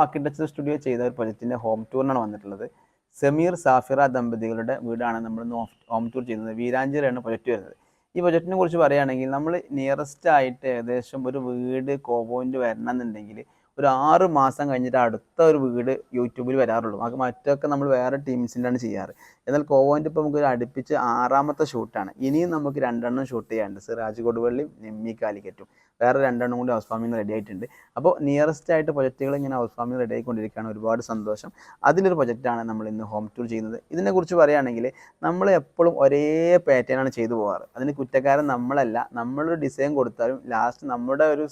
Architecture studio ചെയ്ത ഒരു പ്രൊജക്റ്റിന്റെ ഹോം ടൂറിനാണ് വന്നിട്ടുള്ളത്. സമീർ സാഫിറ ദമ്പതികളുടെ വീടാണ് നമ്മൾ ഇന്ന് ഹോം ടൂർ ചെയ്യുന്നത്. വീരാഞ്ചിറയാണ് പ്രൊജക്റ്റ് വരുന്നത്. ഈ പ്രൊജക്റ്റിനെ കുറിച്ച് പറയുകയാണെങ്കിൽ നമ്മൾ നിയറസ്റ്റ് ആയിട്ട് ഏകദേശം ഒരു വീട് കോമ്പൗണ്ട് വരണം എന്നുണ്ടെങ്കിൽ ഒരു ആറ് മാസം കഴിഞ്ഞിട്ട് അടുത്ത ഒരു വീട് യൂട്യൂബിൽ വരാറുള്ളൂ. അത് മറ്റൊക്കെ നമ്മൾ വേറെ ടീംസിന്റെയാണ് ചെയ്യാറ്. എന്നാൽ കോവോന്റെ ഇപ്പോൾ നമുക്ക് ഒരു അടുപ്പിച്ച് ആറാമത്തെ ഷൂട്ടാണ് ഇനിയും നമുക്ക് രണ്ടെണ്ണം ഷൂട്ട് ചെയ്യാനുണ്ട്. സിറാജ് കൊടുവള്ളിയും നെമ്മി കാലിക്കറ്റും. വേറെ രണ്ടെണ്ണം കൂടി ഹൗസ് ഫാമിംഗ് റെഡി ആയിട്ടുണ്ട്. അപ്പോൾ നിയറസ്റ്റ് ആയിട്ട് പ്രൊജക്റ്റുകൾ ഇങ്ങനെ ഹൗസ് ഫാമിംഗ് റെഡി ആയിക്കൊണ്ടിരിക്കുകയാണ്. ഒരുപാട് സന്തോഷം. അതിലൊരു പ്രൊജക്റ്റാണ് നമ്മൾ ഇന്ന് ഹോം ടൂർ ചെയ്യുന്നത്. ഇതിനെക്കുറിച്ച് പറയുകയാണെങ്കിൽ നമ്മൾ എപ്പോഴും ഒരേ പാറ്റേണാണ് ചെയ്തു പോകാറ്. അതിന് കുറ്റക്കാരൻ നമ്മളല്ല. നമ്മളൊരു ഡിസൈൻ കൊടുത്താലും ലാസ്റ്റ് നമ്മുടെ ഒരു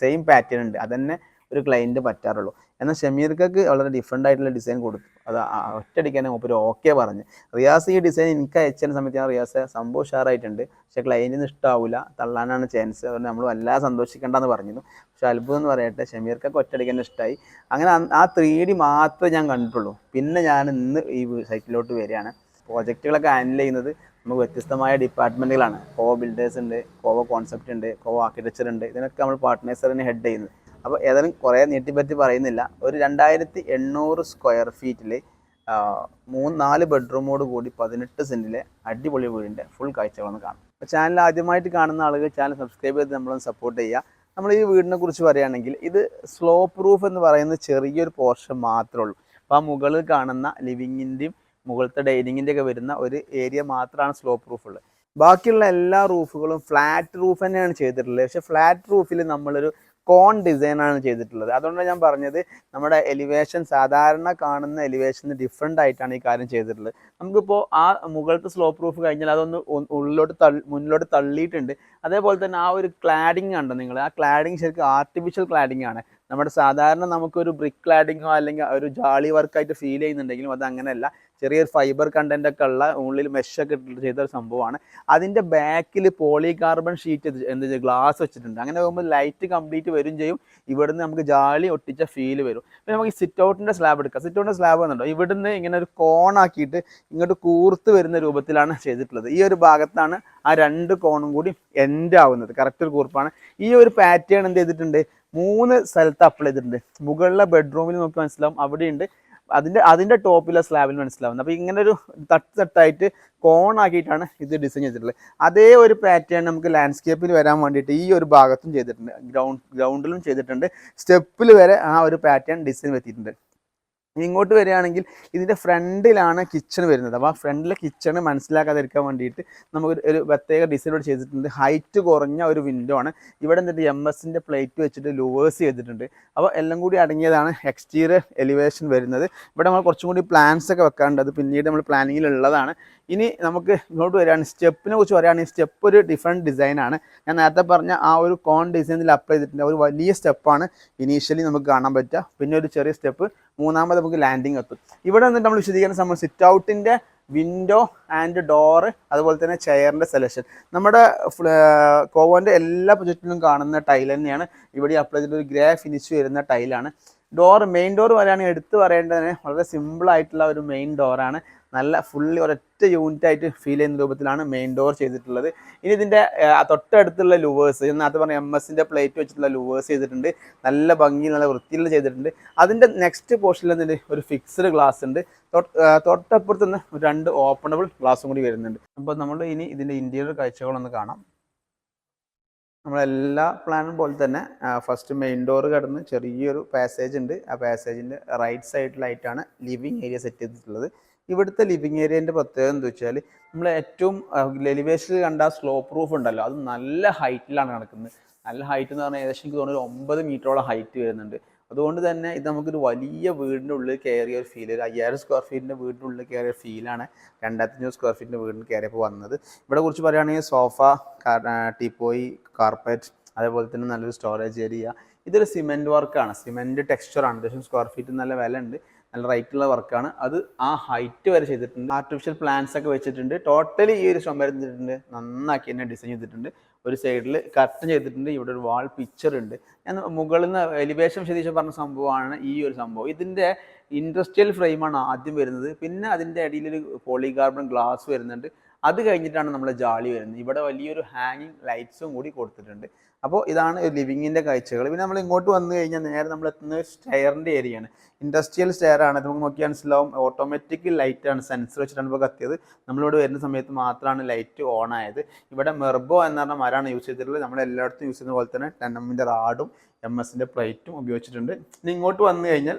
സെയിം പാറ്റേൺ ഉണ്ട്. അതന്നെ ഒരു ക്ലയന്റ് പറ്റാറുള്ളൂ. എന്നാൽ ഷമീർക്കക്ക് വളരെ ഡിഫറെന്റ് ആയിട്ടുള്ള ഡിസൈൻ കൊടുത്തു. അത് ആ- ഒരു ഓക്കെ പറഞ്ഞ്. റിയാസ് ഈ ഡിസൈൻ എനിക്ക് അയച്ചതിന് സമയത്ത് ഞാൻ റിയാസ് സംഭവം ഉഷാറായിട്ടുണ്ട്. പക്ഷേ ക്ലയന്റിന് ഇഷ്ടാവില്ല തള്ളാനാണ് ചാൻസ് അതുകൊണ്ട് നമ്മൾ വല്ലാതെ സന്തോഷിക്കേണ്ടെന്ന് പറഞ്ഞിരുന്നു. പക്ഷെ അത്ഭുതം എന്ന് പറയട്ടെ ഷമീർക്കൊക്കെ ഒറ്റയടിക്കാൻ ഇഷ്ടമായി അങ്ങനെ ആ ത്രീ ഡി മാത്രമേ ഞാൻ കണ്ടിട്ടുള്ളൂ. പിന്നെ ഞാൻ ഇന്ന് ഈ സൈറ്റിലോട്ട് വരികയാണ്. പ്രോജക്റ്റുകളൊക്കെ ഹാൻഡിൽ ചെയ്യുന്നത് നമുക്ക് വ്യത്യസ്തമായ ഡിപ്പാർട്ട്മെന്റുകളാണ് കോവ ബിൽഡേഴ്സ് ഉണ്ട് കോവ കോൺസെപ്റ്റ് ഉണ്ട് കോവ ആർക്കിടെക്ചർ ഉണ്ട്. ഇതിനൊക്കെ നമ്മൾ പാർട്ട്നേഴ്സ് തന്നെ ഹെഡ് ചെയ്യുന്നത്. അപ്പോൾ ഏതായാലും കുറേ നീട്ടിപ്പറ്റി പറയുന്നില്ല. ഒരു രണ്ടായിരത്തി എണ്ണൂറ് സ്ക്വയർ ഫീറ്റിൽ മൂന്ന് നാല് ബെഡ്റൂമോട് കൂടി പതിനെട്ട് സെന്റിലെ അടിപൊളി വീടിന്റെ ഫുൾ കാഴ്ചകളൊന്ന് കാണാം അപ്പോൾ ചാനൽ ആദ്യമായിട്ട് കാണുന്ന ആളുകൾ ചാനൽ സബ്സ്ക്രൈബ് ചെയ്ത് നമ്മളൊന്ന് സപ്പോർട്ട് ചെയ്യുക. നമ്മൾ ഈ വീടിനെ കുറിച്ച് പറയുകയാണെങ്കിൽ ഇത് സ്ലോ പ്രൂഫ് എന്ന് പറയുന്ന ചെറിയൊരു പോർഷൻ മാത്രമേ ഉള്ളൂ. അപ്പോൾ ആ മുകളിൽ കാണുന്ന ലിവിങ്ങിന്റെയും മുകളിലത്തെ ഡൈനിങ്ങിന്റെ ഒക്കെ വരുന്ന ഒരു ഏരിയ മാത്രമാണ് സ്ലോ പ്രൂഫ് ഉള്ളത്. ബാക്കിയുള്ള എല്ലാ റൂഫുകളും ഫ്ലാറ്റ് റൂഫ് തന്നെയാണ് ചെയ്തിട്ടുള്ളത്. പക്ഷേ ഫ്ലാറ്റ് റൂഫിൽ നമ്മളൊരു കോൺ ഡിസൈനാണ് ചെയ്തിട്ടുള്ളത്. അതുകൊണ്ടാണ് ഞാൻ പറഞ്ഞത് നമ്മുടെ എലിവേഷൻ സാധാരണ കാണുന്ന എലിവേഷൻ ഡിഫറെന്റ് ആയിട്ടാണ് ഈ കാര്യം ചെയ്തിട്ടുള്ളത്. നമുക്കിപ്പോൾ ആ മുകളിലത്തെ സ്ലോ പ്രൂഫ് കഴിഞ്ഞാൽ അതൊന്ന് ഉള്ളിലോട്ട് തള്ളി മുന്നിലോട്ട് തള്ളിയിട്ടുണ്ട്. അതേപോലെ തന്നെ ആ ഒരു ക്ലാഡിങ് കണ്ടോ നിങ്ങൾ? ആ ക്ലാഡിങ് ശരിക്കും ആർട്ടിഫിഷ്യൽ ക്ലാഡിങ് ആണ്. നമ്മുടെ സാധാരണ നമുക്കൊരു ബ്രിക്ക് ക്ലാഡിങ്ങോ അല്ലെങ്കിൽ ഒരു ജാളി വർക്കായിട്ട് ഫീൽ ചെയ്യുന്നുണ്ടെങ്കിലും അത് അങ്ങനെയല്ല. ചെറിയൊരു ഫൈബർ കണ്ടന്റ് ഒക്കെ ഉള്ള ഉള്ളിൽ മെഷൊക്കെ ഇട്ടിട്ട് ചെയ്ത ഒരു സംഭവമാണ്. അതിന്റെ ബാക്കിൽ പോളി കാർബൺ ഷീറ്റ് എന്ത് ഗ്ലാസ് വെച്ചിട്ടുണ്ട്. അങ്ങനെ പോകുമ്പോൾ ലൈറ്റ് കംപ്ലീറ്റ് വരും ചെയ്യും. ഇവിടുന്ന് നമുക്ക് ജാളി ഒട്ടിച്ച ഫീൽ വരും. പിന്നെ നമുക്ക് സിറ്റ് ഔട്ടിന്റെ സ്ലാബ് എടുക്കാം. സിറ്റ് ഔട്ടിന്റെ സ്ലാബ് എന്നുണ്ടോ ഇവിടുന്ന് ഇങ്ങനെ ഒരു കോണാക്കിയിട്ട് ഇങ്ങോട്ട് കൂർത്ത് വരുന്ന രൂപത്തിലാണ് ചെയ്തിട്ടുള്ളത്. ഈ ഒരു ഭാഗത്താണ് ആ രണ്ട് കോണും കൂടി എൻഡ് ആവുന്നത്. കറക്റ്റ് ഒരു കൂർപ്പാണ്. ഈ ഒരു പാറ്റേൺ എന്ത് ചെയ്തിട്ടുണ്ട്? മൂന്ന് സ്ഥലത്ത് അപ്ലൈ ചെയ്തിട്ടുണ്ട്. മുകളിലെ ബെഡ്റൂമിൽ നോക്കി മനസ്സിലാവും. അവിടെയുണ്ട്. അതിന്റെ അതിന്റെ ടോപ്പിലെ സ്ലാബിൽ മനസ്സിലാവുന്നത്. അപ്പോൾ ഇങ്ങനെ ഒരു തട്ട് തട്ടായിട്ട് കോൺ ആക്കിയിട്ടാണ് ഇത് ഡിസൈൻ ചെയ്തിട്ടുള്ളത്. അതേ ഒരു പാറ്റേൺ നമുക്ക് ലാൻഡ്സ്കേപ്പിൽ വരാൻ വേണ്ടിയിട്ട് ഈ ഒരു ഭാഗത്തും ചെയ്തിട്ടുണ്ട്. ഗ്രൗണ്ട് ഗ്രൗണ്ടിലും ചെയ്തിട്ടുണ്ട്. സ്റ്റെപ്പിൽ വരെ ആ ഒരു പാറ്റേൺ ഡിസൈൻ വരുത്തിയിട്ടുണ്ട് ഇനി ഇങ്ങോട്ട് വരികയാണെങ്കിൽ ഇതിന്റെ ഫ്രണ്ടിലാണ് കിച്ചൺ വരുന്നത്. അപ്പോൾ ആ ഫ്രണ്ടിലെ കിച്ചൺ മനസ്സിലാക്കാതിരിക്കാൻ വേണ്ടിയിട്ട് നമുക്ക് ഒരു- പ്രത്യേക ഡിസൈൻ ഇവിടെ ചെയ്തിട്ടുണ്ട്. ഹൈറ്റ് കുറഞ്ഞ ഒരു വിൻഡോ ആണ്. ഇവിടെ എന്നിട്ട് എം എസിന്റെ പ്ലേറ്റ് വെച്ചിട്ട് ലൂവേഴ്സ് ചെയ്തിട്ടുണ്ട്. അപ്പോൾ എല്ലാം കൂടി അടങ്ങിയതാണ് എക്സ്റ്റീരിയർ എലിവേഷൻ വരുന്നത്. ഇവിടെ നമ്മൾ കുറച്ചും കൂടി പ്ലാൻസ് ഒക്കെ വെക്കാറുണ്ട്. അത് പിന്നീട് നമ്മൾ പ്ലാനിങ്ങിൽ ഉള്ളതാണ് ഇനി നമുക്ക് ഇങ്ങോട്ട് വരികയാണ്. സ്റ്റെപ്പിനെ കുറിച്ച് പറയുകയാണെങ്കിൽ സ്റ്റെപ്പ് ഒരു ഡിഫറെന്റ് ഡിസൈനാണ് ഞാൻ നേരത്തെ പറഞ്ഞ ആ ഒരു കോൺ ഡിസൈനിൽ അപ്ലൈ ചെയ്തിട്ടുണ്ട്. ഒരു വലിയ സ്റ്റെപ്പാണ് ഇനീഷ്യലി നമുക്ക് കാണാൻ പറ്റുക. പിന്നെ ഒരു ചെറിയ സ്റ്റെപ്പ് മൂന്നാമത് നമുക്ക് ലാൻഡിങ് എത്തും. ഇവിടെ വന്നിട്ട് നമ്മൾ വിശദീകരണം സംബന്ധിച്ച് സിറ്റ് ഔട്ടിന്റെ വിൻഡോ ആൻഡ് ഡോറ് അതുപോലെ തന്നെ ചെയറിന്റെ സെലക്ഷൻ നമ്മുടെ കോവോന്റെ എല്ലാ പ്രൊജക്റ്റിലും കാണുന്ന ടൈൽ തന്നെയാണ്. ഇവിടെ അപ്ലൈ ചെയ്തിട്ട് ഒരു ഗ്രേ ഫിനിഷ് വരുന്ന ടൈലാണ് ഡോർ മെയിൻ ഡോർ വരാണെങ്കിൽ എടുത്തു പറയേണ്ടതിന് വളരെ സിമ്പിൾ ആയിട്ടുള്ള ഒരു മെയിൻ ഡോറാണ് നല്ല ഫുള്ളി ഒരൊറ്റ യൂണിറ്റ് ആയിട്ട് ഫീൽ ചെയ്യുന്ന രൂപത്തിലാണ് മെയിൻ ഡോർ ചെയ്തിട്ടുള്ളത്. ഇനി ഇതിന്റെ തൊട്ടടുത്തുള്ള ലൂവേഴ്സ് എന്നാത്ത് പറഞ്ഞ എം എസിന്റെ പ്ലേറ്റ് വെച്ചിട്ടുള്ള ലുവേഴ്സ് ചെയ്തിട്ടുണ്ട്. നല്ല ഭംഗി നല്ല വൃത്തിയിൽ ചെയ്തിട്ടുണ്ട്. അതിന്റെ നെക്സ്റ്റ് പോർഷനിൽ നിന്ന് ഒരു ഫിക്സ്ഡ് ഗ്ലാസ് ഉണ്ട്. തൊട്ട് തൊട്ടപ്പുറത്ത് നിന്ന് രണ്ട് ഓപ്പണബിൾ ഗ്ലാസും കൂടി വരുന്നുണ്ട്. അപ്പോൾ നമ്മൾ ഇനി ഇതിന്റെ ഇന്റീരിയർ കാഴ്ചകളൊന്ന് കാണാം. നമ്മളെല്ലാ പ്ലാനും പോലെ തന്നെ ഫസ്റ്റ് മെയിൻ ഡോർ കടന്ന് ചെറിയൊരു പാസേജ് ഉണ്ട്. ആ പാസേജിന്റെ റൈറ്റ് സൈഡിലായിട്ടാണ് ലിവിങ് ഏരിയ സെറ്റ് ചെയ്തിട്ടുള്ളത്. ഇവിടുത്തെ ലിവിങ് ഏരിയന്റെ പ്രത്യേകത എന്താ വെച്ചാൽ നമ്മൾ ഏറ്റവും എലിവേഷനിൽ കണ്ട സ്ലോ പ്രൂഫ് ഉണ്ടല്ലോ. അത് നല്ല ഹൈറ്റിലാണ് കിടക്കുന്നത് നല്ല ഹൈറ്റ് എന്ന് പറഞ്ഞാൽ ഏകദേശം എനിക്ക് തോന്നുന്നു ഒരു ഒമ്പത് മീറ്ററോളം ഹൈറ്റ് വരുന്നുണ്ട്. അതുകൊണ്ട് തന്നെ ഇത് നമുക്കൊരു വലിയ വീടിന്റെ ഉള്ളിൽ കയറിയ ഒരു ഫീൽ ഒരു അയ്യായിരം സ്ക്വയർ ഫീറ്റിന്റെ വീടിന്റെ ഉള്ളിൽ കയറിയ ഫീലാണ് രണ്ടായിരത്തി അഞ്ഞൂറ് സ്ക്വയർ ഫീറ്റിന്റെ വീടിന് കയറിയപ്പോൾ വന്നത്. ഇവിടെ കുറിച്ച് പറയുകയാണെങ്കിൽ സോഫ ടീപ്പോയി കാർപ്പറ്റ് അതേപോലെ തന്നെ നല്ലൊരു സ്റ്റോറേജ് ഏരിയ ഇതൊരു സിമെന്റ് വർക്കാണ് സിമെന്റ് ടെക്സ്ചറാണ് അത്യാവശ്യം സ്ക്വയർ ഫീറ്റ് നല്ല വില ഉണ്ട് നല്ല റൈറ്റുള്ള വർക്കാണ്. അത് ആ ഹൈറ്റ് വരെ ചെയ്തിട്ടുണ്ട്. ആർട്ടിഫിഷ്യൽ പ്ലാന്റ്സ് ഒക്കെ വെച്ചിട്ടുണ്ട്. ടോട്ടലി ഈ ഒരു ചുമരം ചെയ്തിട്ടുണ്ട്. നന്നാക്കി തന്നെ ഡിസൈൻ ചെയ്തിട്ടുണ്ട്. ഒരു സൈഡിൽ കർട്ടൻ ചെയ്തിട്ടുണ്ട്. ഇവിടെ ഒരു വാൾ പിക്ചർ ഉണ്ട്. ഞാൻ മുകളിൽ നിന്ന് എലിവേഷൻ ശരി പറഞ്ഞ സംഭവമാണ് ഈ ഒരു സംഭവം. ഇതിന്റെ ഇൻഡസ്ട്രിയൽ ഫ്രെയിമാണ് ആദ്യം വരുന്നത്. പിന്നെ അതിന്റെ അടിയിലൊരു പോളികാർബൺ ഗ്ലാസ് വരുന്നുണ്ട്. അത് കഴിഞ്ഞിട്ടാണ് നമ്മൾ ജാളി വരുന്നത്. ഇവിടെ വലിയൊരു ഹാങ്ങിങ് ലൈറ്റ്സും കൂടി കൊടുത്തിട്ടുണ്ട്. അപ്പോൾ ഇതാണ് ലിവിങ്ങിന്റെ കാഴ്ചകൾ. പിന്നെ നമ്മൾ ഇങ്ങോട്ട് വന്നു കഴിഞ്ഞാൽ നേരെ നമ്മൾ എത്തുന്നത് സ്റ്റെയറിന്റെ ഏരിയയാണ് ഇൻഡസ്ട്രിയൽ സ്റ്റെയർ ആണ്. നമുക്ക് നോക്കി മനസ്സിലാവും. ഓട്ടോമാറ്റിക് ആണ്. സെൻസർ വെച്ചിട്ടാണ് ഇപ്പോൾ കത്തിയത്. നമ്മളിവിടെ വരുന്ന സമയത്ത് മാത്രമാണ് ലൈറ്റ് ഓൺ ആയത്. ഇവിടെ മെർബോ എന്ന് പറഞ്ഞ മരമാണ് യൂസ് ചെയ്തിട്ടുള്ളത്. നമ്മൾ എല്ലായിടത്തും യൂസ് ചെയ്യുന്ന പോലെ തന്നെ ടെൻ എമ്മിന്റെ റാഡും എം എസിന്റെ പ്ലേറ്റും ഉപയോഗിച്ചിട്ടുണ്ട്. ഇനി ഇങ്ങോട്ട് വന്നു കഴിഞ്ഞാൽ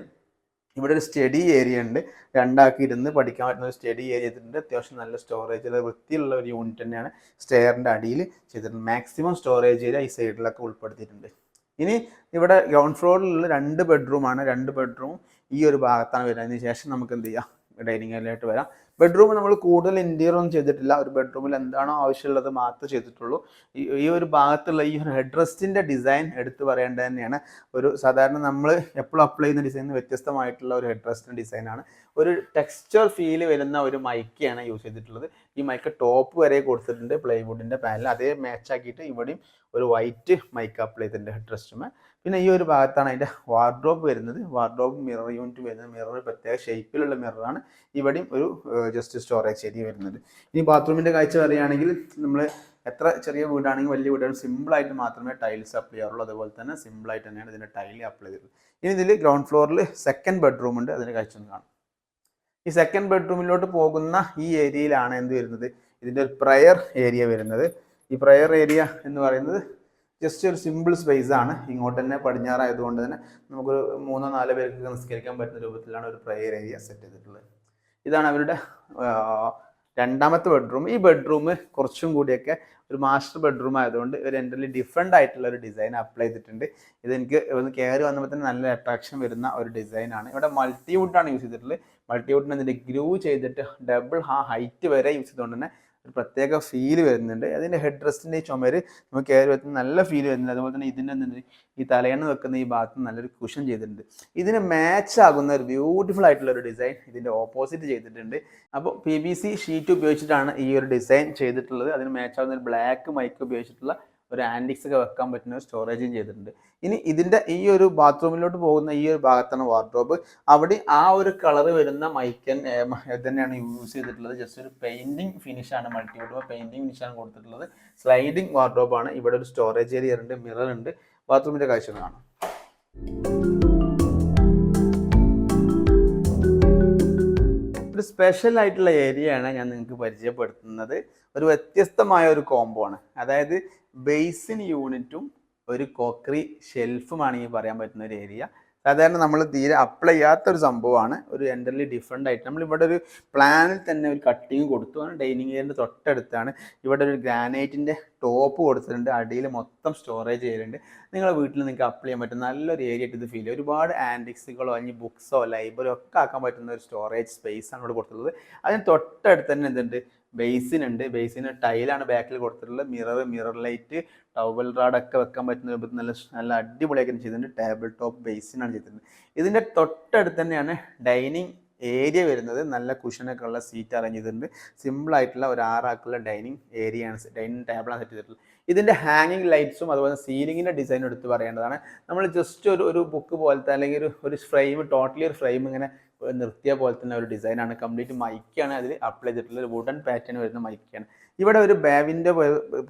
ഇവിടെ ഒരു സ്റ്റഡി ഏരിയ ഉണ്ട്. രണ്ടാക്കി ഇരുന്ന് പഠിക്കാൻ പറ്റുന്ന ഒരു സ്റ്റഡി ഏരിയ ചെയ്തിട്ടുണ്ട്. അത്യാവശ്യം നല്ല സ്റ്റോറേജ് വൃത്തിയുള്ള ഒരു യൂണിറ്റ് തന്നെയാണ് സ്റ്റെയറിന്റെ അടിയിൽ ചെയ്തിട്ടുണ്ട്. മാക്സിമം സ്റ്റോറേജ് ഏരിയ ഈ സൈഡിലൊക്കെ ഉൾപ്പെടുത്തിയിട്ടുണ്ട്. ഇനി ഇവിടെ ഗ്രൗണ്ട് ഫ്ലോറിലുള്ള രണ്ട് ബെഡ്റൂമാണ് രണ്ട് ബെഡ്റൂം ഈ ഒരു ഭാഗത്താണ് വരുന്നത്. അതിന് ശേഷം നമുക്ക് എന്ത് ചെയ്യാം? ഡൈനിങ് ഏരിയയിലോട്ട് വരാം. ബെഡ്റൂം നമ്മൾ കൂടുതൽ ഇന്റീരിയർ ഒന്നും ചെയ്തിട്ടില്ല. ഒരു ബെഡ്റൂമിൽ എന്താണോ ആവശ്യമുള്ളത് മാത്രമേ ചെയ്തിട്ടുള്ളൂ. ഈ ഒരു ഭാഗത്തുള്ള ഈ ഒരു ഹെഡ് റെസ്റ്റിന്റെ ഡിസൈൻ എടുത്ത് പറയേണ്ടത് തന്നെയാണ്. ഒരു സാധാരണ നമ്മൾ എപ്പോഴും അപ്ലൈ ചെയ്യുന്ന ഡിസൈൻ വ്യത്യസ്തമായിട്ടുള്ള ഒരു ഹെഡ് റെസ്റ്റിന്റെ ഡിസൈനാണ് ഒരു ടെക്സ്ചർ ഫീൽ വരുന്ന ഒരു മൈക്കയാണ് യൂസ് ചെയ്തിട്ടുള്ളത്. ഈ മൈക്ക് ടോപ്പ് വരെ കൊടുത്തിട്ടുണ്ട് പ്ലൈവുഡിന്റെ പാനൽ അതേ മാച്ച് ആക്കിയിട്ട് ഇവിടെയും ഒരു വൈറ്റ് മൈക്ക് അപ്ലൈ ചെയ്തിട്ടുണ്ട് ഹെഡ് റെസ്റ്റുമേ പിന്നെ ഈ ഒരു ഭാഗത്താണ് അതിന്റെ വാർഡ്രോബ് വരുന്നത്. വാർഡ്രോബ് മിറർ യൂണിറ്റ് വരുന്നത്. മിറർ പ്രത്യേക ഷേപ്പിലുള്ള മിററാണ് ഇവിടെയും ഒരു ജസ്റ്റ് സ്റ്റോറേജ് ഏരിയ വരുന്നത്. ഇനി ബാത്റൂമിന്റെ കാഴ്ച പറയുകയാണെങ്കിൽ നമ്മൾ എത്ര ചെറിയ വീടാണെങ്കിൽ വലിയ വീടാണെങ്കിൽ സിമ്പിളായിട്ട് മാത്രമേ ടൈൽസ് അപ്ലൈ ചെയ്യാറുള്ളൂ. അതുപോലെ തന്നെ സിമ്പിളായിട്ട് തന്നെയാണ് ഇതിന്റെ ടൈൽ അപ്ലൈ ചെയ്തിട്ടുള്ളത് ഇനി ഇതിൽ ഗ്രൗണ്ട് ഫ്ലോറിൽ സെക്കൻഡ് ബെഡ്റൂം ഉണ്ട്. അതിന്റെ കാഴ്ച ഒന്ന് കാണാം. ഈ സെക്കൻഡ് ബെഡ്റൂമിലോട്ട് പോകുന്ന ഈ ഏരിയയിലാണ് എന്ത് വരുന്നത്? ഇതിന്റെ ഒരു പ്രയർ ഏരിയ വരുന്നത്. ഈ പ്രയർ ഏരിയ എന്ന് പറയുന്നത് ജസ്റ്റ് ഒരു സിമ്പിൾ സ്പേസ് ആണ്. ഇങ്ങോട്ട് തന്നെ പടിഞ്ഞാറായതുകൊണ്ട് തന്നെ നമുക്ക് മൂന്നോ നാലോ പേർക്ക് നിസ്കരിക്കാൻ പറ്റുന്ന രൂപത്തിലാണ് ഒരു പ്രയർ ഏരിയ സെറ്റ് ചെയ്തിട്ടുള്ളത്. ഇതാണ് അവരുടെ രണ്ടാമത്തെ ബെഡ്റൂം ഈ ബെഡ്റൂം കുറച്ചും കൂടിയൊക്കെ ഒരു മാസ്റ്റർ ബെഡ്റൂം ആയതുകൊണ്ട് ഒരു എന്റർലി ഡിഫറെന്റ് ആയിട്ടുള്ള ഒരു ഡിസൈൻ അപ്ലൈ ചെയ്തിട്ടുണ്ട്. ഇതെനിക്ക് ഒന്ന് കയറി വന്നപ്പോൾ തന്നെ നല്ല അട്രാക്ഷൻ വരുന്ന ഒരു ഡിസൈനാണ് ഇവിടെ മൾട്ടിവുഡാണ് യൂസ് ചെയ്തിട്ടുള്ളത്. മൾട്ടിവുഡിന് അതിന്റെ ഗ്രൂ ചെയ്തിട്ട് ഡബിൾ ആ ഹൈറ്റ് വരെ യൂസ് ചെയ്തുകൊണ്ട് തന്നെ ഒരു പ്രത്യേക ഫീൽ വരുന്നുണ്ട്. അതിന്റെ ഹെഡ് റെസ്റ്റിന്റെ ഈ ചുമര് നമുക്ക് കയറി വരുന്ന നല്ല ഫീൽ വരുന്നുണ്ട്. അതുപോലെ തന്നെ ഇതിന്റെ ഈ തലയണ വെക്കുന്ന ഈ ഭാഗത്ത് നല്ലൊരു കുഷൻ ചെയ്തിട്ടുണ്ട്. ഇതിന് മാച്ച് ആകുന്ന ഒരു ബ്യൂട്ടിഫുൾ ആയിട്ടുള്ള ഒരു ഡിസൈൻ ഇതിന്റെ ഓപ്പോസിറ്റ് ചെയ്തിട്ടുണ്ട്. അപ്പോൾ പി ബി സി ഷീറ്റ് ഉപയോഗിച്ചിട്ടാണ് ഈ ഒരു ഡിസൈൻ ചെയ്തിട്ടുള്ളത്. അതിന് മാച്ച് ആകുന്ന ഒരു ബ്ലാക്ക് മൈക്ക് ഉപയോഗിച്ചിട്ടുള്ള ഒരു ആന്റിക്സ് ഒക്കെ വെക്കാൻ പറ്റുന്ന ഒരു സ്റ്റോറേജും ചെയ്തിട്ടുണ്ട്. ഇനി ഇതിന്റെ ഈ ഒരു ബാത്റൂമിലോട്ട് പോകുന്ന ഈ ഒരു ഭാഗത്താണ് വാർഡ്രോബ് അവിടെ ആ ഒരു കളർ വരുന്ന മൈക്കൻ തന്നെയാണ് യൂസ് ചെയ്തിട്ടുള്ളത്. ജസ്റ്റ് ഒരു പെയിന്റിങ് ഫിനിഷാണ് മൾട്ടിവുഡ് പെയിന്റിങ് ഫിനിഷാണ് കൊടുത്തിട്ടുള്ളത്. സ്ലൈഡിങ് വാർഡ്രോബാണ് ഇവിടെ ഒരു സ്റ്റോറേജ് ഏരിയ ഉണ്ട് മിറർ ഉണ്ട്. ബാത്റൂമിന്റെ കാഴ്ച കാണാം. ഒരു സ്പെഷ്യൽ ആയിട്ടുള്ള ഏരിയയാണ് ഞാൻ നിങ്ങൾക്ക് പരിചയപ്പെടുത്തുന്നത്. ഒരു വ്യത്യസ്തമായ ഒരു കോംബോ ആണ്. അതായത് ബേസിൻ യൂണിറ്റും ഒരു കോക്രി ഷെൽഫുമാണ് ഈ പറയാൻ പറ്റുന്ന ഒരു ഏരിയ സാധാരണ നമ്മൾ തീരെ അപ്ലൈ ചെയ്യാത്ത ഒരു സംഭവമാണ്. ഒരു എന്റർലി ഡിഫറെന്റ് ആയിട്ട്. നമ്മൾ ഇവിടെ ഒരു പ്ലാനിൽ തന്നെ ഒരു കട്ടിങ് കൊടുത്തു. ഡൈനിങ് ഏരിയന്റെ തൊട്ടടുത്താണ്. ഇവിടെ ഒരു ഗ്രാനൈറ്റിന്റെ ടോപ്പ് കൊടുത്തിട്ടുണ്ട്. അടിയിൽ മൊത്തം സ്റ്റോറേജ് ചെയ്തിട്ടുണ്ട്. നിങ്ങളുടെ വീട്ടിൽ നിങ്ങൾക്ക് അപ്ലൈ ചെയ്യാൻ പറ്റും നല്ലൊരു ഏരിയ ആയിട്ട് ഇത് ഫീൽ ചെയ്യും. ഒരുപാട് ആന്റിക്സുകളോ അല്ലെങ്കിൽ ബുക്സോ ലൈബ്രറിയോ ഒക്കെ ആക്കാൻ പറ്റുന്ന ഒരു സ്റ്റോറേജ് സ്പേസ് ആണ് ഇവിടെ കൊടുത്തിട്ടുള്ളത്. അതിന് തൊട്ടടുത്ത് തന്നെ എന്തുണ്ട്? ബേസിൻ ഉണ്ട് ബേസിന് ടൈലാണ് ബാക്കിൽ കൊടുത്തിട്ടുള്ളത്. Mirror mirror light towel rod ഒക്കെ വെക്കാൻ പറ്റുന്ന രൂപത്തിൽ നല്ല നല്ല അടിപൊളിയാക്കി ചെയ്തിട്ടുണ്ട്. ടേബിൾ ടോപ്പ് ബേസിനാണ് ചെയ്തിട്ടുണ്ട് ഇതിന്റെ തൊട്ടടുത്ത് തന്നെയാണ് ഡൈനിങ് ഏരിയ വരുന്നത്. നല്ല കുഷനൊക്കെ ഉള്ള സീറ്റ് അറേഞ്ച് ചെയ്തിട്ടുണ്ട്. സിമ്പിൾ ആയിട്ടുള്ള ഒരു ആറാക്കുള്ള ഡൈനിങ് ഏരിയയാണ് ഡൈനിങ് ടേബിളാണ് സെറ്റ് ചെയ്തിട്ടുള്ളത്. ഇതിന്റെ ഹാങ്ങിങ് ലൈറ്റ്സും അതുപോലെ സീലിങ്ങിന്റെ ഡിസൈൻ എടുത്ത് പറയേണ്ടതാണ്. നമ്മൾ ജസ്റ്റ് ഒരു ഒരു ബുക്ക് പോലത്തെ അല്ലെങ്കിൽ ഒരു ഒരു ഫ്രെയിം ടോട്ടലി ഒരു ഫ്രെയിം ഇങ്ങനെ നിർത്തിയ പോലെ തന്നെ ഒരു ഡിസൈനാണ്. കംപ്ലീറ്റ് മൈക്കാണ് അതിൽ അപ്ലൈ ചെയ്തിട്ടുള്ള ഒരു വുഡൻ പാറ്റേൺ വരുന്ന മൈക്കാണ്. ഇവിടെ ഒരു ബാവിന്റെ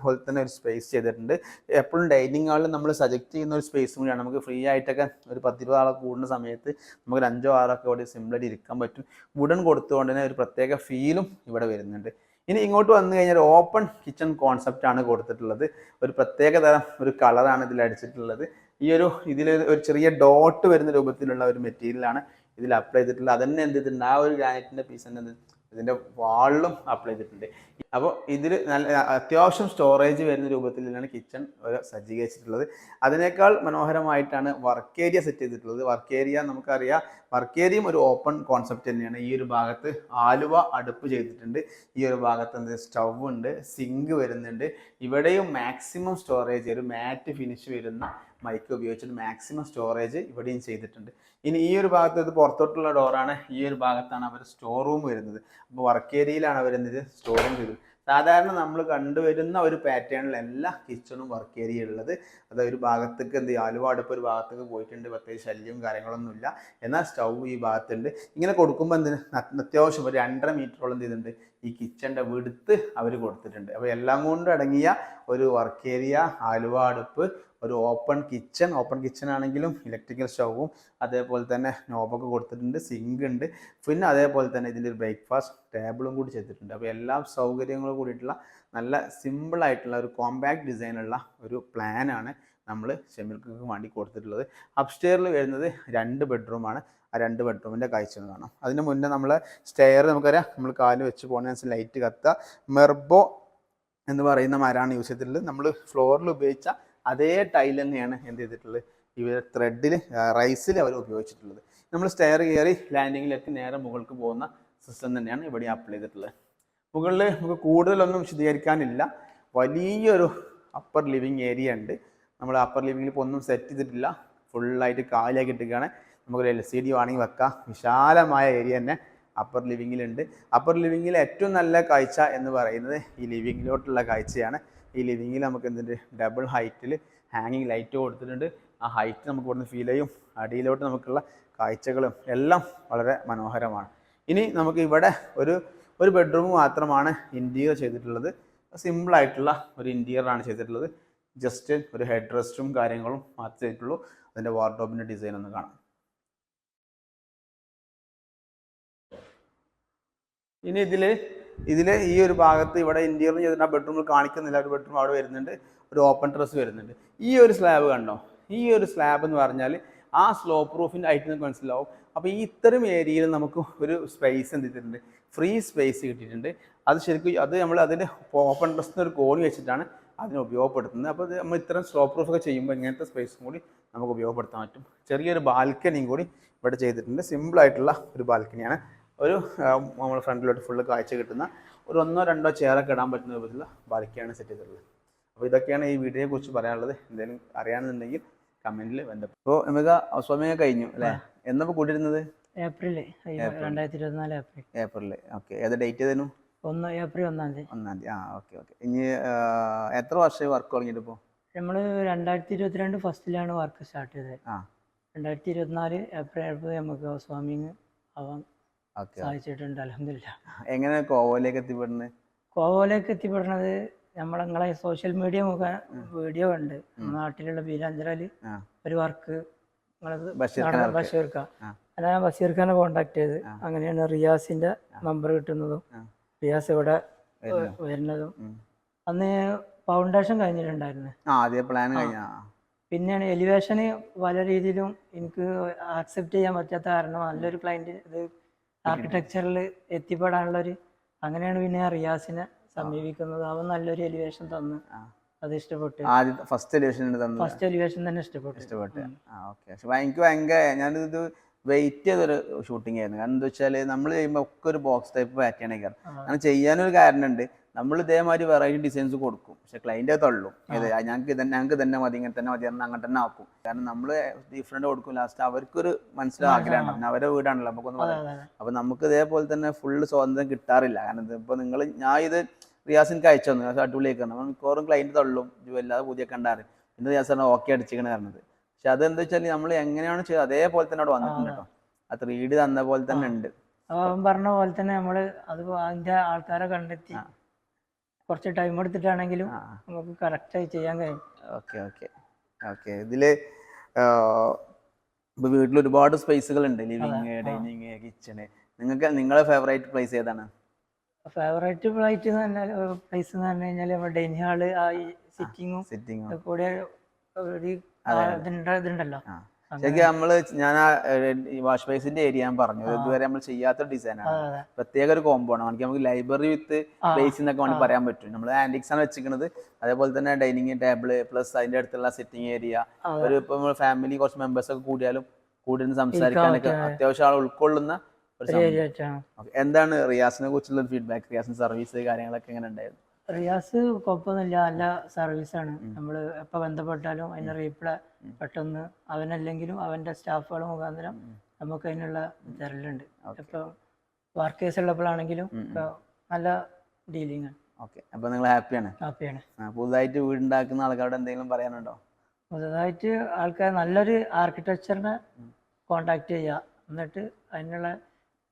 പോലെ തന്നെ ഒരു സ്പേസ് ചെയ്തിട്ടുണ്ട്. എപ്പോഴും ഡൈനിങ് ഹാളിൽ നമ്മൾ സജക്റ്റ് ചെയ്യുന്ന ഒരു സ്പേസ് കൂടിയാണ്. നമുക്ക് ഫ്രീ ആയിട്ടൊക്കെ ഒരു പത്തിരുപത് ആളെ കൂടുന്ന സമയത്ത് നമുക്ക് ഒരു അഞ്ചോ ആറോ ഒക്കെ ഇവിടെ സിമ്പിളായിട്ട് ഇരിക്കാൻ പറ്റും. വുഡൻ കൊടുത്തുകൊണ്ട് തന്നെ ഒരു പ്രത്യേക ഫീലും ഇവിടെ വരുന്നുണ്ട്. ഇനി ഇങ്ങോട്ട് വന്നു കഴിഞ്ഞാൽ ഓപ്പൺ കിച്ചൺ കോൺസെപ്റ്റ് ആണ് കൊടുത്തിട്ടുള്ളത്. ഒരു പ്രത്യേക തരം ഒരു കളറാണ് ഇതിൽ അടിച്ചിട്ടുള്ളത്. ഈ ഒരു ഇതിൽ ഒരു ചെറിയ ഡോട്ട് വരുന്ന രൂപത്തിലുള്ള ഒരു മെറ്റീരിയലാണ് ഇതിൽ അപ്ലൈ ചെയ്തിട്ടുള്ള അതന്നെ എന്ത് ചെയ്തിട്ടുണ്ട്? ആ ഒരു ഗ്രാനൈറ്റിന്റെ പീസ് തന്നെ എന്ത് ഇതിന്റെ വാളിലും അപ്ലൈ ചെയ്തിട്ടുണ്ട്. അപ്പോൾ ഇതിൽ നല്ല അത്യാവശ്യം സ്റ്റോറേജ് വരുന്ന രൂപത്തിൽ തന്നെയാണ് കിച്ചൺ സജ്ജീകരിച്ചിട്ടുള്ളത്. അതിനേക്കാൾ മനോഹരമായിട്ടാണ് വർക്ക് ഏരിയ സെറ്റ് ചെയ്തിട്ടുള്ളത്. വർക്ക് ഏരിയ നമുക്കറിയാം. വർക്ക് ഏരിയയും ഒരു ഓപ്പൺ കോൺസെപ്റ്റ് തന്നെയാണ്. ഈ ഒരു ഭാഗത്ത് ആലുവ അടുപ്പ് ചെയ്തിട്ടുണ്ട്. ഈ ഒരു ഭാഗത്ത് എന്ത് സ്റ്റവ് ഉണ്ട് സിങ്ക് വരുന്നുണ്ട്. ഇവിടെയും മാക്സിമം സ്റ്റോറേജ് ഒരു മാറ്റ് ഫിനിഷ് വരുന്ന മൈക്ക് ഉപയോഗിച്ചിട്ട് മാക്സിമം സ്റ്റോറേജ് ഇവിടെയും ചെയ്തിട്ടുണ്ട്. ഇനി ഈ ഒരു ഭാഗത്ത് ഇത് പുറത്തോട്ടുള്ള ഡോറാണ് ഈ ഒരു ഭാഗത്താണ് അവർ സ്റ്റോർ റൂം വരുന്നത്. അപ്പോൾ വർക്ക് ഏരിയയിലാണ് അവർ എന്ത് സ്റ്റോർ റൂം ചെയ്തത്. സാധാരണ നമ്മൾ കണ്ടുവരുന്ന ഒരു പാറ്റേണിൽ എല്ലാ കിച്ചണും വർക്ക് ഏരിയ ഉള്ളത്. അത് ഒരു ഭാഗത്തേക്ക് എന്ത് ചെയ്യും? ആലുവ അടുപ്പ് ഒരു ഭാഗത്തേക്ക് പോയിട്ടുണ്ട്. പ്രത്യേകിച്ച് ശല്യവും കാര്യങ്ങളൊന്നുമില്ല എന്നാൽ സ്റ്റൗ ഈ ഭാഗത്തുണ്ട്. ഇങ്ങനെ കൊടുക്കുമ്പോൾ എന്തിന്? അത്യാവശ്യം ഒരു രണ്ടര മീറ്ററോളം ചെയ്തിട്ടുണ്ട്? ഈ കിച്ചന്റെ വിടുത്ത് അവർ കൊടുത്തിട്ടുണ്ട്. അപ്പോൾ എല്ലാം കൊണ്ടും അടങ്ങിയ ഒരു വർക്ക് ഏരിയ ആലുവ അടുപ്പ് ഒരു ഓപ്പൺ കിച്ചൺ ഓപ്പൺ കിച്ചൺ ആണെങ്കിലും ഇലക്ട്രിക്കൽ സ്റ്റൗവും അതേപോലെ തന്നെ നോബൊക്കെ കൊടുത്തിട്ടുണ്ട് സിങ്ക് ഉണ്ട്. പിന്നെ അതേപോലെ തന്നെ ഇതിന്റെ ഒരു ബ്രേക്ക്ഫാസ്റ്റ് ടേബിളും കൂടി ചെയ്തിട്ടുണ്ട്. അപ്പോൾ എല്ലാ സൗകര്യങ്ങളും കൂടിയിട്ടുള്ള നല്ല സിമ്പിളായിട്ടുള്ള ഒരു കോമ്പാക്ട് ഡിസൈനുള്ള ഒരു പ്ലാനാണ് നമ്മൾ ഷെമിൽക്ക് വേണ്ടി കൊടുത്തിട്ടുള്ളത്. അപ്സ്റ്റെയറിൽ വരുന്നത് രണ്ട് ബെഡ്റൂമാണ് ആ രണ്ട് ബെഡ്റൂമിന്റെ കാഴ്ച കാണാം. അതിന് മുന്നേ നമ്മൾ സ്റ്റെയർ നമുക്കറിയാം. നമ്മൾ കാൽ വെച്ച് പോകുന്നതിനനുസരിച്ച് ലൈറ്റ് കത്തുക. മെർബോ എന്ന് പറയുന്ന മരമാണ് യൂസ് ചെയ്തിട്ടുള്ളത്. നമ്മൾ ഫ്ലോറിൽ ഉപയോഗിച്ച അതേ ടൈൽ തന്നെയാണ് എന്ത് ചെയ്തിട്ടുള്ളത്? ഇവർ ത്രെഡിൽ റൈസിൽ അവർ ഉപയോഗിച്ചിട്ടുള്ളത്. നമ്മൾ സ്റ്റെയർ കയറി ലാൻഡിങ്ങിലേക്ക് നേരെ മുകൾക്ക് പോകുന്ന സിസ്റ്റം തന്നെയാണ് ഇവിടെ അപ്ലൈ ചെയ്തിട്ടുള്ളത്. മുകളിൽ നമുക്ക് കൂടുതലൊന്നും വിശദീകരിക്കാനില്ല. വലിയൊരു അപ്പർ ലിവിങ് ഏരിയ ഉണ്ട്. നമ്മൾ അപ്പർ ലിവിങ്ങിൽ ഇപ്പോൾ ഒന്നും സെറ്റ് ചെയ്തിട്ടില്ല. ഫുള്ളായിട്ട് കാലിയാക്കി ഇട്ടിരിക്കുകയാണ്. നമുക്കൊരു എൽ സി ഡി വേണമെങ്കിൽ വെക്കാം. വിശാലമായ ഏരിയ തന്നെ അപ്പർ ലിവിങ്ങിലുണ്ട് അപ്പർ ലിവിങ്ങിൽ ഏറ്റവും നല്ല കാഴ്ച എന്ന് പറയുന്നത് ഈ ലിവിങ്ങിലോട്ടുള്ള കാഴ്ചയാണ്. ഈ ലിവിങ്ങിൽ നമുക്ക് എന്തുണ്ട്? ഡബിൾ ഹൈറ്റിൽ ഹാങ്ങിങ് ലൈറ്റ് കൊടുത്തിട്ടുണ്ട്. ആ ഹൈറ്റ് നമുക്ക് ഇവിടുന്ന് ഫീൽ ചെയ്യും. അടിയിലോട്ട് നമുക്കുള്ള കാഴ്ചകളും എല്ലാം വളരെ മനോഹരമാണ്. ഇനി നമുക്ക് ഇവിടെ ഒരു ഒരു ബെഡ്റൂം മാത്രമാണ് ഇന്റീരിയർ ചെയ്തിട്ടുള്ളത്. സിമ്പിളായിട്ടുള്ള ഒരു ഇന്റീരിയറാണ് ചെയ്തിട്ടുള്ളത്. ജസ്റ്റ് ഒരു ഹെഡ് റെസ്റ്റും കാര്യങ്ങളും മാത്രമേ ചെയ്തിട്ടുള്ളൂ. അതിന്റെ വാർഡ്രോബിന്റെ ഡിസൈൻ ഒന്ന് കാണാം. ഇനി ഇതിൽ ഇതിൽ ഈ ഒരു ഭാഗത്ത് ഇവിടെ ഇന്റീരിയർ ചെയ്തിട്ട് ആ ബെഡ്റൂമിൽ കാണിക്കുന്നില്ല. ഒരു ബെഡ്റൂം അവിടെ വരുന്നുണ്ട്. ഒരു ഓപ്പൺ ഡ്രസ്സ് വരുന്നുണ്ട്. ഈ ഒരു സ്ലാബ് കണ്ടോ? ഈ ഒരു സ്ലാബ് എന്ന് പറഞ്ഞാൽ ആ സ്ലോ പ്രൂഫിന്റെ ആയിട്ട് നമുക്ക് മനസ്സിലാവും. അപ്പോൾ ഈ ഇത്തരം ഏരിയയിൽ നമുക്ക് ഒരു സ്പേസ് എന്ത് ചെയ്തിട്ടുണ്ട്? ഫ്രീ സ്പേസ് കിട്ടിയിട്ടുണ്ട്. അത് ശരിക്കും അത് നമ്മൾ അതിന്റെ ഓപ്പൺ ഡ്രസ്സിന് ഒരു കോണി വെച്ചിട്ടാണ് അതിനെ ഉപയോഗപ്പെടുത്തുന്നത്. അപ്പോൾ നമ്മൾ ഇത്തരം സ്ലോ പ്രൂഫ് ഒക്കെ ചെയ്യുമ്പോൾ ഇങ്ങനത്തെ സ്പേസും കൂടി നമുക്ക് ഉപയോഗപ്പെടുത്താൻ പറ്റും. ചെറിയൊരു ബാൽക്കണിയും കൂടി ഇവിടെ ചെയ്തിട്ടുണ്ട്. സിമ്പിളായിട്ടുള്ള ഒരു ബാൽക്കണിയാണ് ഒരു നമ്മൾ ഫ്രണ്ടിലോട്ട് ഫുള്ള് കാഴ്ച കിട്ടുന്ന ഒരു ഒന്നോ രണ്ടോ ചെയറൊക്കെ ഇടാൻ പറ്റുന്ന രൂപത്തിലുള്ള ബാലിക്കയാണ് സെറ്റ് ചെയ്തിട്ടുള്ളത്. അപ്പോൾ ഇതൊക്കെയാണ് ഈ വീഡിയോയെ കുറിച്ച് പറയാനുള്ളത്. എന്തെങ്കിലും അറിയാണെന്നുണ്ടെങ്കിൽ കമന്റിൽ ബന്ധപ്പെട്ടു. അപ്പോൾ നമുക്ക് സ്വമയം കഴിഞ്ഞു അല്ലേ? എന്നപ്പോൾ കൂട്ടിയിരുന്നത് ഏപ്രിൽ. രണ്ടായിരത്തി ഇരുപത്തിനാല് ഏപ്രിൽ ഏപ്രിൽ ഓക്കെ. ഏത് ഡേറ്റ് ഏതായിരുന്നു? ഒന്ന് ഏപ്രിൽ ഒന്നാം തീയതി. ഒന്നാം തീയതി. ആ ഓക്കെ ഓക്കെ. ഇനി എത്ര വർഷമായി വർക്ക് തുടങ്ങിയിട്ട് ഇപ്പോൾ നമ്മൾ രണ്ടായിരത്തി ഇരുപത്തിരണ്ട് ഫസ്റ്റിലാണ് വർക്ക് സ്റ്റാർട്ട് ചെയ്തത്. ആ. രണ്ടായിരത്തി ഇരുപത്തിനാല് ഏപ്രിൽ ഏപ്രിൽ നമുക്ക് ഹൗസ് വാമിങ് സാധിച്ചിട്ടുണ്ട് അലഹമില്ല എങ്ങനെ കോവയിലേക്ക് എത്തിപ്പെടുന്നത്? കോവയിലേക്ക് എത്തിപ്പെടുന്നത് നമ്മളങ്ങളെ സോഷ്യൽ മീഡിയ മുഖേന വീഡിയോ ഉണ്ട് നാട്ടിലുള്ള ബീരാഞ്ചലിൽ. ഒരു വർക്ക് ബഷീർ ഖാൻ work. ബഷീർക്ക അതാ ഞാൻ ബഷീർ ഖാനെ കോണ്ടാക്ട് ചെയ്ത് അങ്ങനെയാണ് റിയാസിന്റെ നമ്പർ കിട്ടുന്നതും റിയാസ് ഇവിടെ വരുന്നു. വരുന്നതും. അന്ന് ഫൗണ്ടേഷൻ കഴിഞ്ഞിട്ടുണ്ടായിരുന്നു. പിന്നെയാണ് എലിവേഷന് പല രീതിയിലും എനിക്ക് ആക്സെപ്റ്റ് ചെയ്യാൻ പറ്റാത്ത കാരണം. നല്ലൊരു ക്ലയന്റ് ഇത് ആർക്കിടെക്ചറിൽ എത്തിപ്പെടാനുള്ള ഒരു അങ്ങനെയാണ് പിന്നെ റിയാസിനെ സമീപിക്കുന്നത്. അവൻ നല്ലൊരു എലിവേഷൻ തന്നു. അത് ഇഷ്ടപ്പെട്ടു. ആദ്യ ഫസ്റ്റ് എലിവേഷൻ ഫസ്റ്റ് എലിവേഷൻ തന്നെ ഇഷ്ടപ്പെട്ടു. ഇഷ്ടപ്പെട്ടു. ഉം. ആ ഓക്കെ പക്ഷെ എനിക്ക് ഭയങ്കര ഞാനിത് വെയിറ്റ് ചെയ്തൊരു ഷൂട്ടിംഗ് ആയിരുന്നു. കാരണം എന്താ വെച്ചാൽ നമ്മൾ ചെയ്യുമ്പോൾ ഒക്കെ ഒരു ബോക്സ് ടൈപ്പ് പാറ്റേൺ ആയിരിക്കും. അങ്ങനെ ചെയ്യാനൊരു കാരണമുണ്ട് നമ്മൾ ഇതേമാതിരി വെറൈറ്റി ഡിസൈൻസ് കൊടുക്കും. പക്ഷെ ക്ലൈന്റ് തള്ളും. ഇത് ഞങ്ങൾക്ക് തന്നെ ഞങ്ങൾക്ക് തന്നെ മതി ഇങ്ങനെ തന്നെ മതി എന്നാൽ അങ്ങനെ തന്നെ ആക്കും. കാരണം നമ്മൾ ഡിഫറെന്റ് കൊടുക്കും. ലാസ്റ്റ് അവർക്കൊരു മനസ്സിലാക്കലാണ് പിന്നെ അവരുടെ വീടാണല്ലോ നമുക്കൊന്ന് പറയാം. അപ്പം നമുക്ക് ഇതേപോലെ തന്നെ ഫുള്ള് സ്വാതന്ത്ര്യം കിട്ടാറില്ല. കാരണം ഇപ്പോൾ നിങ്ങൾ ഞാൻ ഇത് റിയാസിൻക്ക് അയച്ചു തന്നു. അടിപൊളിയൊക്കെ നമ്മൾ മിക്കവാറും ക്ലൈന്റ് തള്ളും. ഇത് വല്ലാതെ പുതിയ കണ്ടാറ് പിന്നെ റിയാസ് പറഞ്ഞാൽ ഓക്കെ അടിച്ചിക്കണ പറഞ്ഞത്. പക്ഷെ അതെന്താ വെച്ചാൽ നമ്മൾ എങ്ങനെയാണ് ചെയ്തത് അതേപോലെ തന്നെ അവിടെ വന്നിട്ടുണ്ട് കേട്ടോ. ആ ത്രീ ഡി തന്ന പോലെ തന്നെ ഉണ്ട്. അവൻ പറഞ്ഞ പോലെ തന്നെ നമ്മൾ അത് അതിന്റെ ആൾക്കാരെ കണ്ടെത്തി. കുറച്ച് ടൈം എടുത്തിട്ടാണെങ്കിലും നമുക്ക് കറക്റ്റായി ചെയ്യാൻ കഴിയും. ഓക്കെ ഓക്കെ ഓക്കെ ഇതിൽ ഇപ്പൊ വീട്ടിൽ ഒരുപാട് സ്പേസുകൾ ഉണ്ട് ലിവിങ്. ഡൈനിങ് കിച്ചണ് നിങ്ങൾക്ക് നിങ്ങളെ ഫേവറേറ്റ് പ്ലേസ് ഏതാണ്? ഫേവറേറ്റ് ഫ്ലൈറ്റ് എന്ന് പറഞ്ഞാൽ പ്ലേസ് എന്ന് പറഞ്ഞു കഴിഞ്ഞാൽ നമ്മുടെ ഡൈനിങ് ഹാൾ ആ സിറ്റിങ്ങും സിറ്റിങ്ങും കൂടെ ഒരു. ഇതുണ്ടല്ലോ. ശരിക്കും നമ്മൾ ഞാൻ വാഷ് ബേസിന്റെ ഏരിയ ഞാൻ പറഞ്ഞു. ഇത് ഇതുവരെ നമ്മൾ ചെയ്യാത്ത ഡിസൈനാണ്. പ്രത്യേക ഒരു കോമ്പോ ആണ്. നമുക്ക് നമുക്ക് ലൈബ്രറി വിത്ത് ബേസ് എന്നൊക്കെ വേണമെങ്കിൽ പറയാൻ പറ്റും. നമ്മൾ ആന്റിക്സ് ആണ് വെച്ചിരിക്കുന്നത്. അതേപോലെ തന്നെ ഡൈനിങ് ടേബിൾ പ്ലസ് അതിന്റെ അടുത്തുള്ള സിറ്റിംഗ് ഏരിയ ഒരു ഇപ്പൊ ഫാമിലി കുറച്ച് മെമ്പേഴ്സ് ഒക്കെ കൂടിയാലും കൂടുതൽ സംസാരിക്കാനൊക്കെ അത്യാവശ്യം ആൾ ഉൾക്കൊള്ളുന്ന എന്താണ് റിയാസിനെ കുറിച്ചുള്ള ഫീഡ്ബാക്ക് റിയാസിന്റെ സർവീസ് കാര്യങ്ങളൊക്കെ എങ്ങനെ ഉണ്ടായിരുന്നു? റിയാസ് കുഴപ്പമൊന്നുമില്ല നല്ല സർവീസാണ് നമ്മൾ എപ്പോൾ ബന്ധപ്പെട്ടാലും അതിന് റീപ്ലൈ പെട്ടെന്ന് അവനല്ലെങ്കിലും അവന്റെ സ്റ്റാഫുകൾ മുഖാന്തരം നമുക്ക് അതിനുള്ള തരലുണ്ട്. ഇപ്പോൾ വർക്കേഴ്സ് ഉള്ളപ്പോഴാണെങ്കിലും ഉം. നല്ല ഡീലിംഗ് ആണ്. ഓക്കെ. അപ്പോൾ നിങ്ങൾ ഹാപ്പിയാണ് ഹാപ്പിയാണ് പുതുതായിട്ട് വീടുണ്ടാക്കുന്ന ആൾക്കാരോട് എന്തെങ്കിലും പറയാനുണ്ടോ? പുതുതായിട്ട് ആൾക്കാർ നല്ലൊരു ആർക്കിടെക്ചറിനെ കോണ്ടാക്ട് ചെയ്യുക എന്നിട്ട് അതിനുള്ള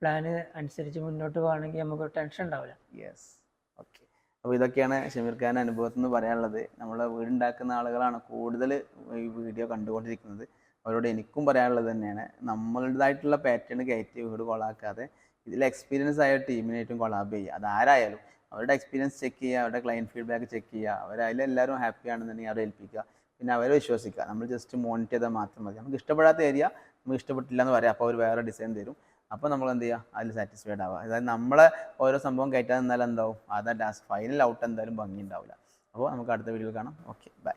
പ്ലാന് അനുസരിച്ച് മുന്നോട്ട് പോകണമെങ്കിൽ നമുക്ക് ടെൻഷൻ ഉണ്ടാവില്ല. യെസ് അപ്പോൾ ഇതൊക്കെയാണ് ഷമീർ ഖാൻ അനുഭവത്തിൽ നിന്ന് പറയാനുള്ളത്. നമ്മളെ വീടുണ്ടാക്കുന്ന ആളുകളാണ് കൂടുതൽ ഈ വീഡിയോ കണ്ടുകൊണ്ടിരിക്കുന്നത്. അവരോട് എനിക്കും പറയാനുള്ളത് തന്നെയാണ്. നമ്മളുടേതായിട്ടുള്ള പാറ്റേൺ കയറ്റി വീട് കൊളാക്കാതെ ഇതിൽ എക്സ്പീരിയൻസ് ആയ ടീമിനായിട്ടും കൊളാബ് ചെയ്യുക. അതാരായാലും അവരുടെ എക്സ്പീരിയൻസ് ചെക്ക് ചെയ്യുക അവരുടെ ക്ലയന്റ് ഫീഡ്ബാക്ക് ചെക്ക് ചെയ്യുക. അവരതിലെല്ലാവരും ഹാപ്പി ആണെന്നുണ്ടെങ്കിൽ അവരെ ഏൽപ്പിക്കുക. പിന്നെ അവരെ വിശ്വസിക്കുക. നമ്മൾ ജസ്റ്റ് മോണിറ്റർ ചെയ്താൽ മാത്രം മതി. നമുക്ക് ഇഷ്ടപ്പെടാത്ത ഏരിയ നമുക്ക് ഇഷ്ടപ്പെട്ടില്ല എന്ന് പറയാം. അപ്പോൾ അവർ വേറെ ഡിസൈൻ തരും. അപ്പോൾ നമ്മൾ എന്ത് ചെയ്യുക അതിൽ സാറ്റിസ്ഫൈഡ് ആവുക. അതായത് നമ്മളെ ഓരോ സംഭവം കയറ്റാൻ നിന്നാൽ എന്താവും അതാ ടാസ്ക് ഫൈനൽ ഔട്ട് എന്തായാലും ഭംഗി ഉണ്ടാവില്ല അപ്പോൾ നമുക്ക് അടുത്ത വീഡിയോയിൽ കാണാം. Okay bye